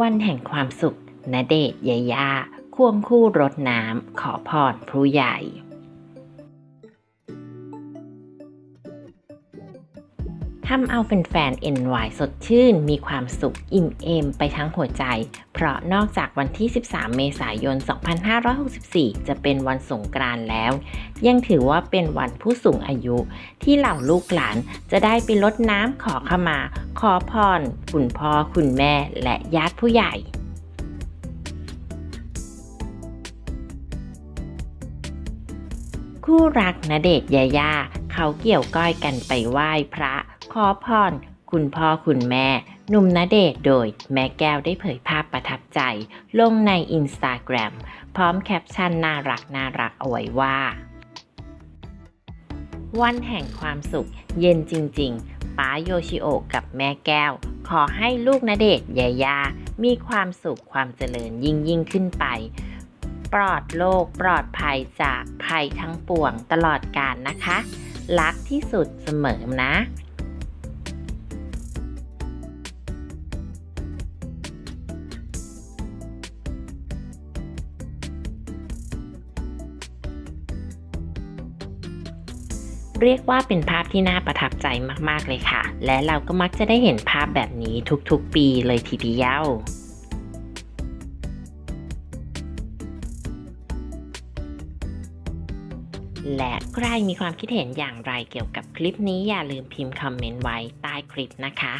วันแห่งความสุขณเดชยายาควงคู่รดน้ำขอพรผู้ใหญ่ ทำเอาแฟนๆ NY สดชื่น มีความสุขอิ่มเอมไปทั้งหัวใจ เพราะนอกจากวันที่ 13 เมษายน 2564 จะเป็นวันสงกรานต์แล้ว ยังถือว่าเป็นวันผู้สูงอายุที่เหล่าลูกหลานจะได้ไปรดน้ำขอขมา ขอพรคุณพ่อคุณแม่และญาติผู้ใหญ่คู่รักณเดชยายาเขาเกี่ยวก้อยกันไปไหว้พระ ขอพร คุณพ่อคุณแม่ หนุ่มณเดชโดย แม่แก้วได้เผยภาพประทับใจ ลงในอินสตาแกรมพร้อมแคปชั่นน่ารักน่ารักเอาไว้ว่า วันแห่งความสุข เย็นจริง ๆป้าโยชิโอกับแม่แก้ว ขอให้ลูกณเดชยายา มีความสุขความเจริญยิ่งยิ่งขึ้นไป ปลอดโลกปลอดภัยจากภัยทั้งปวงตลอดกาลนะคะ รักที่สุดเสมอนะ เรียกว่าเป็นภาพที่น่าประทับใจมากๆเลยค่ะ และเราก็มักจะได้เห็นภาพแบบนี้ทุกๆปีเลยทีเดียวและใครมีความคิดเห็นอย่างไรเกี่ยวกับคลิปนี้อย่าลืมพิมพ์คอมเมนต์ไว้ใต้คลิปนะคะ